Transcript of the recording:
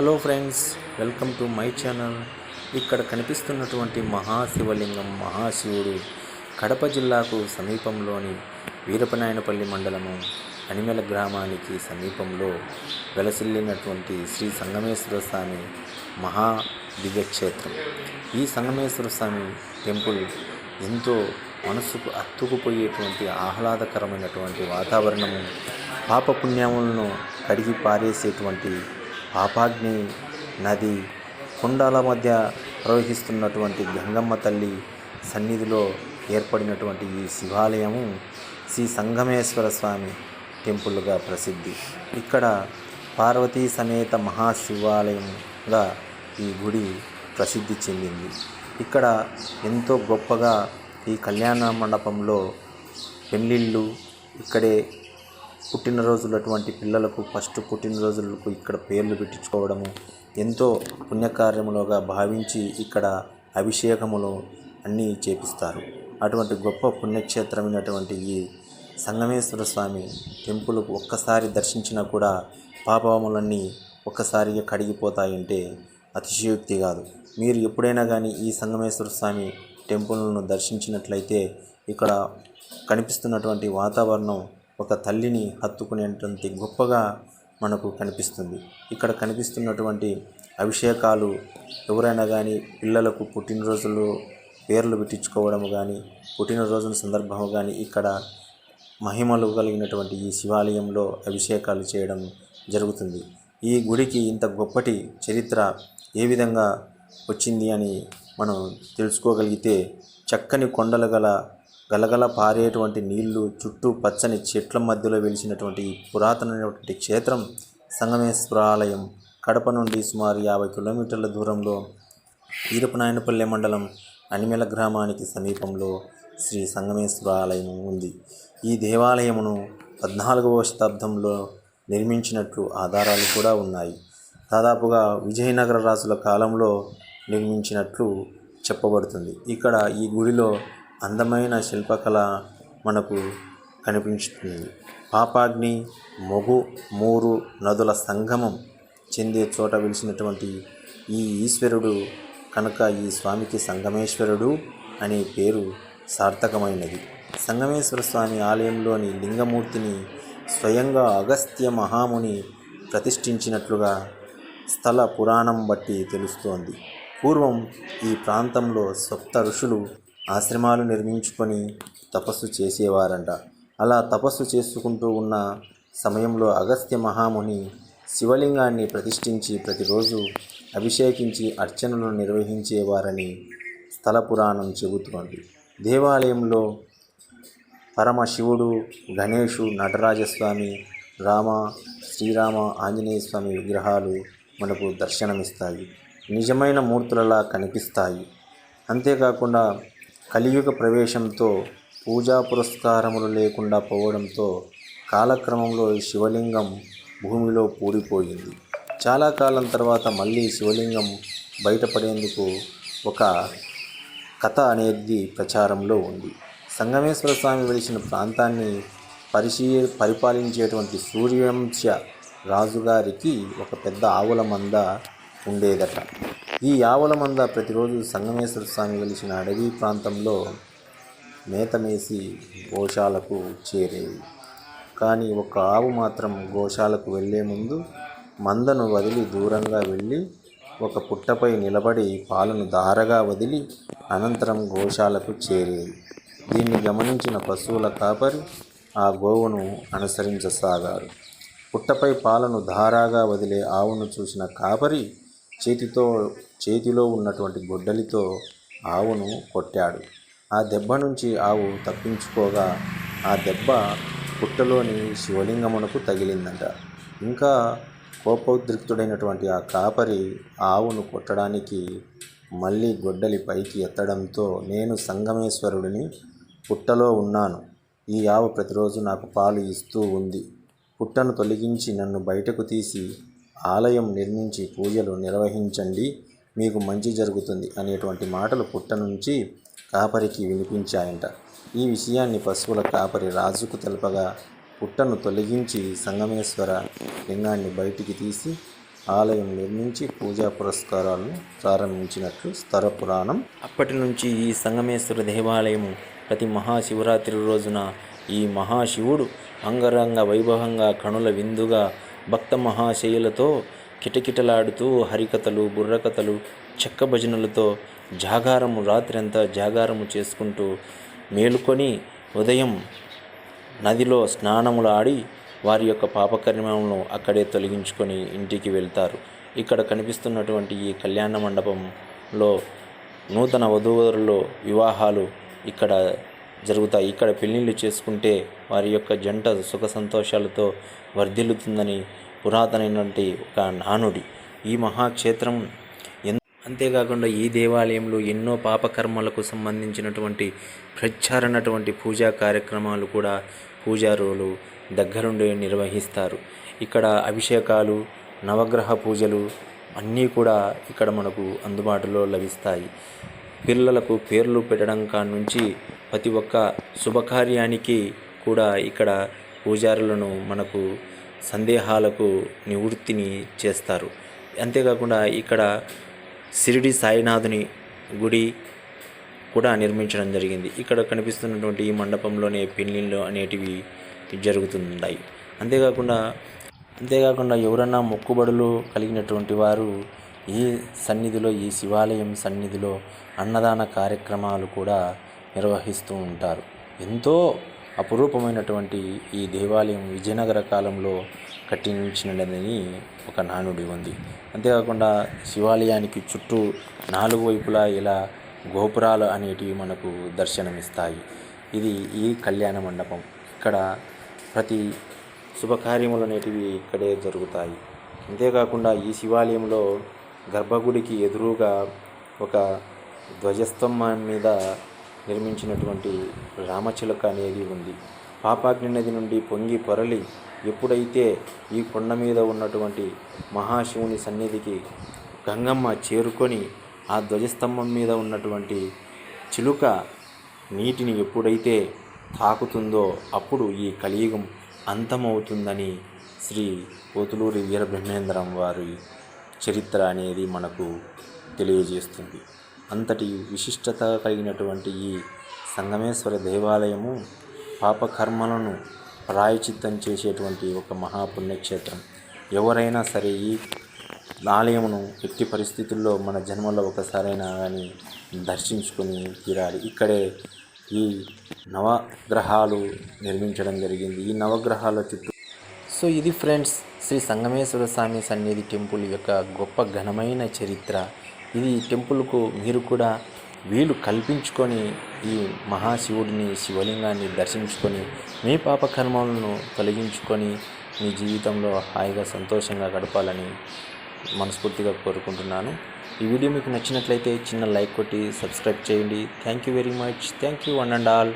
Hello friends welcome to my channel. ఇక్కడ కనిపిస్తున్నటువంటి మహాశివలింగం మహాశివుడు కడప జిల్లాకు సమీపంలోని వీరపనాయనపల్లి మండలము అనిమెల గ్రామానికి సమీపంలో వెలసిల్లినటువంటి శ్రీ సంగమేశ్వర స్వామి మహా దివ్యక్షేత్రం ఈ సంగమేశ్వర స్వామి టెంపుల్ ఎంతో మనసుకు అత్తుకుపోయేటువంటి ఆహ్లాదకరమైనటువంటి వాతావరణము పాపపుణ్యములను కడిగి పారేసేటువంటి పాపాగ్ని నది కొండల మధ్య ప్రవహిస్తున్నటువంటి గంగమ్మ తల్లి సన్నిధిలో ఏర్పడినటువంటి ఈ శివాలయము శ్రీ సంగమేశ్వర స్వామి టెంపుల్గా ప్రసిద్ధి. ఇక్కడ పార్వతీ సమేత మహాశివాలయంగా ఈ గుడి ప్రసిద్ధి చెందింది. ఇక్కడ ఎంతో గొప్పగా ఈ కళ్యాణ మండపంలో పెళ్ళిళ్ళు ఇక్కడే పుట్టినరోజులటువంటి పిల్లలకు ఫస్ట్ పుట్టినరోజులకు ఇక్కడ పేర్లు పెట్టించుకోవడము ఎంతో పుణ్యకార్యములుగా భావించి ఇక్కడ అభిషేకములు అన్నీ చేపిస్తారు. అటువంటి గొప్ప పుణ్యక్షేత్రమైనటువంటి ఈ సంగమేశ్వర స్వామి టెంపుల్ ఒక్కసారి దర్శించినా కూడా పాపములన్నీ ఒక్కసారిగా కడిగిపోతాయంటే అతిశయోక్తి కాదు. మీరు ఎప్పుడైనా కానీ ఈ సంగమేశ్వర స్వామి టెంపుల్ను దర్శించినట్లయితే ఇక్కడ కనిపిస్తున్నటువంటి వాతావరణం ఒక తల్లిని హత్తుకునేటువంటి గొప్పగా మనకు కనిపిస్తుంది. ఇక్కడ కనిపిస్తున్నటువంటి అభిషేకాలు ఎవరైనా కానీ పిల్లలకు పుట్టినరోజులు పేర్లు పెట్టించుకోవడం కానీ పుట్టినరోజుల సందర్భం కానీ ఇక్కడ మహిమలు కలిగినటువంటి ఈ శివాలయంలో అభిషేకాలు చేయడం జరుగుతుంది. ఈ గుడికి ఇంత గొప్పటి చరిత్ర ఏ విధంగా వచ్చింది అని మనం తెలుసుకోగలిగితే చక్కని కొండలు గల గలగల పారేటువంటి నీళ్ళు చుట్టూ పచ్చని చెట్ల మధ్యలో వెలిసినటువంటి ఈ పురాతనమైనటువంటి క్షేత్రం సంగమేశ్వరాలయం కడప నుండి సుమారు యాభై కిలోమీటర్ల దూరంలో ఈరపనాయనపల్లె మండలం అనిమెల గ్రామానికి సమీపంలో శ్రీ సంగమేశ్వరాలయం ఉంది. ఈ దేవాలయమును పద్నాలుగవ శతాబ్దంలో నిర్మించినట్లు ఆధారాలు కూడా ఉన్నాయి. దాదాపుగా విజయనగర రాజుల కాలంలో నిర్మించినట్లు చెప్పబడుతుంది. ఇక్కడ ఈ గుడిలో అందమైన శిల్పకళ మనకు కనిపించుతుంది. పాపాగ్ని మొగు మూరు నదుల సంగమం చెందే చోట వెలిసినటువంటి ఈ ఈశ్వరుడు కనుక ఈ స్వామికి సంగమేశ్వరుడు అనే పేరు సార్థకమైనది. సంగమేశ్వర స్వామి ఆలయంలోని లింగమూర్తిని స్వయంగా అగస్త్య మహాముని ప్రతిష్ఠించినట్లుగా స్థల పురాణం బట్టి తెలుస్తోంది. పూర్వం ఈ ప్రాంతంలో సప్త ఋషులు ఆశ్రమాలు నిర్మించుకొని తపస్సు చేసేవారంట. అలా తపస్సు చేసుకుంటూ ఉన్న సమయంలో అగస్త్య మహాముని శివలింగాన్ని ప్రతిష్ఠించి ప్రతిరోజు అభిషేకించి అర్చనలు నిర్వహించేవారని స్థల పురాణం చెబుతోంది. దేవాలయంలో పరమశివుడు గణేషు నటరాజస్వామి రామ శ్రీరామ ఆంజనేయ స్వామి విగ్రహాలు మనకు దర్శనమిస్తాయి. నిజమైన మూర్తులలా కనిపిస్తాయి. అంతేకాకుండా కలియుగ ప్రవేశంతో పూజా పురస్కారములు లేకుండా పోవడంతో కాలక్రమంలో ఈ శివలింగం భూమిలో పూడిపోయింది. చాలా కాలం తర్వాత మళ్ళీ శివలింగం బయటపడేందుకు ఒక కథ అనేది ప్రచారంలో ఉంది. సంగమేశ్వర స్వామి వెలిసిన ప్రాంతాన్ని పరిశీ పరిపాలించేటువంటి సూర్యవంశ రాజుగారికి ఒక పెద్ద ఆవుల మంద ఉండేదట. ఈ ఆవుల మంద ప్రతిరోజు సంగమేశ్వర స్వామి వెలిసిన అడవి ప్రాంతంలో మేతమేసి గోశాలకు చేరేవి కానీ ఒక ఆవు మాత్రం గోశాలకు వెళ్ళే ముందు మందను వదిలి దూరంగా వెళ్ళి ఒక పుట్టపై నిలబడి పాలను దారగా వదిలి అనంతరం గోశాలకు చేరేది. దీన్ని గమనించిన పశువుల కాపరి ఆ గోవును అనుసరించసాగారు. పుట్టపై పాలను ధారాగా వదిలే ఆవును చూసిన కాపరి చేతితో చేతిలో ఉన్నటువంటి గొడ్డలితో ఆవును కొట్టాడు. ఆ దెబ్బ నుంచి ఆవు తప్పించుకోగా ఆ దెబ్బ పుట్టలోని శివలింగమునకు తగిలిందంట. ఇంకా కోపోద్రిక్తుడైనటువంటి ఆ కాపరి ఆవును కొట్టడానికి మళ్ళీ గొడ్డలి పైకి ఎత్తడంతో నేను సంగమేశ్వరుడిని పుట్టలో ఉన్నాను. ఈ ఆవు ప్రతిరోజు నాకు పాలు ఇస్తూ ఉంది. పుట్టను తొలగించి నన్ను బయటకు తీసి ఆలయం నిర్మించి పూజలు నిర్వహించండి మీకు మంచి జరుగుతుంది అనేటువంటి మాటలు పుట్ట నుంచి కాపరికి వినిపించాయంట. ఈ విషయాన్ని పశువుల కాపరి రాజుకు తెలపగా పుట్టను తొలగించి సంగమేశ్వర లింగాన్ని బయటికి తీసి ఆలయం నిర్మించి పూజా పురస్కారాలను ప్రారంభించినట్లు స్థర పురాణం. అప్పటి నుంచి ఈ సంగమేశ్వర దేవాలయము ప్రతి మహాశివరాత్రి రోజున ఈ మహాశివుడు అంగరంగ వైభవంగా కణుల విందుగా భక్త మహాశయులతో కిటకిటలాడుతూ హరికథలు బుర్రకథలు చెక్క భజనలతో జాగారము రాత్రంతా జాగారము చేసుకుంటూ మేలుకొని ఉదయం నదిలో స్నానములు ఆడి వారి యొక్క పాపకర్మలను అక్కడే తొలగించుకొని ఇంటికి వెళ్తారు. ఇక్కడ కనిపిస్తున్నటువంటి ఈ కళ్యాణ మండపంలో నూతన వధూవరులో వివాహాలు ఇక్కడ జరుగుతాయి. ఇక్కడ పెళ్ళిళ్ళు చేసుకుంటే వారి యొక్క జంట సుఖ సంతోషాలతో వర్ధిల్లుతుందని పురాతనమైనటువంటి ఒక నానుడి. ఈ మహాక్షేత్రం అంతేకాకుండా ఈ దేవాలయంలో ఎన్నో పాపకర్మలకు సంబంధించినటువంటి ప్రచారనటువంటి పూజా కార్యక్రమాలు కూడా పూజారులు దగ్గరుండి నిర్వహిస్తారు. ఇక్కడ అభిషేకాలు నవగ్రహ పూజలు అన్నీ కూడా ఇక్కడ మనకు అందుబాటులో లభిస్తాయి. పిల్లలకు పేర్లు పెట్టడం కాడ నుంచి ప్రతి ఒక్క శుభకార్యానికి కూడా ఇక్కడ పూజారులను మనకు సందేహాలకు నివృత్తిని చేస్తారు. అంతేకాకుండా ఇక్కడ షిరిడి సాయినాథుని గుడి కూడా నిర్మించడం జరిగింది. ఇక్కడ కనిపిస్తున్నటువంటి ఈ మండపంలోనే పెళ్ళిళ్ళు అనేటివి జరుగుతున్నాయి అంతేకాకుండా అంతేకాకుండా ఎవరన్నా మొక్కుబడులు కలిగినటువంటి వారు ఈ సన్నిధిలో ఈ శివాలయం సన్నిధిలో అన్నదాన కార్యక్రమాలు కూడా నిర్వహిస్తూ ఉంటారు. ఎంతో అపురూపమైనటువంటి ఈ దేవాలయం విజయనగర కాలంలో కట్టించినదని ఒక నానుడి ఉంది. అంతేకాకుండా శివాలయానికి చుట్టూ నాలుగు వైపులా ఇలా గోపురాలు అనేటివి మనకు దర్శనమిస్తాయి. ఇది ఈ కళ్యాణ మండపం. ఇక్కడ ప్రతి శుభకార్యములు అనేటివి ఇక్కడే జరుగుతాయి. అంతేకాకుండా ఈ శివాలయంలో గర్భగుడికి ఎదురుగా ఒక ధ్వజస్తంభం మీద నిర్మించినటువంటి రామచిలక అనేది ఉంది. పాపాగ్ని నది నుండి పొంగి పొరలి ఎప్పుడైతే ఈ కొండ మీద ఉన్నటువంటి మహాశివుని సన్నిధికి గంగమ్మ చేరుకొని ఆ ధ్వజస్తంభం మీద ఉన్నటువంటి చిలుక నీటిని ఎప్పుడైతే తాకుతుందో అప్పుడు ఈ కలియుగం అంతమవుతుందని శ్రీ పోతులూరి వీరబ్రహ్మేంద్రం వారి చరిత్ర అనేది మనకు తెలియజేస్తుంది. అంతటి విశిష్టత కలిగినటువంటి ఈ సంగమేశ్వర దేవాలయము పాపకర్మలను ప్రాయచిత్తం చేసేటువంటి ఒక మహాపుణ్యక్షేత్రం. ఎవరైనా సరే ఈ ఆలయమును ఎట్టి పరిస్థితుల్లో మన జన్మలో ఒకసారైనా కానీ దర్శించుకొని తీరాలి. ఇక్కడే ఈ నవగ్రహాలు నిర్మించడం జరిగింది. ఈ నవగ్రహాల చుట్టూ సో ఇది ఫ్రెండ్స్ శ్రీ సంగమేశ్వర స్వామి సన్నిధి టెంపుల్ యొక్క గొప్ప ఘనమైన చరిత్ర. ఇది టెంపుల్కు మీరు కూడా వీలు కల్పించుకొని ఈ మహాశివుడిని శివలింగాన్ని దర్శించుకొని మీ పాపకర్మలను తొలగించుకొని మీ జీవితంలో హాయిగా సంతోషంగా గడపాలని మనస్ఫూర్తిగా కోరుకుంటున్నాను. ఈ వీడియో మీకు నచ్చినట్లయితే చిన్న లైక్ కొట్టి సబ్స్క్రైబ్ చేయండి. Thank you very much. Thank you one and all.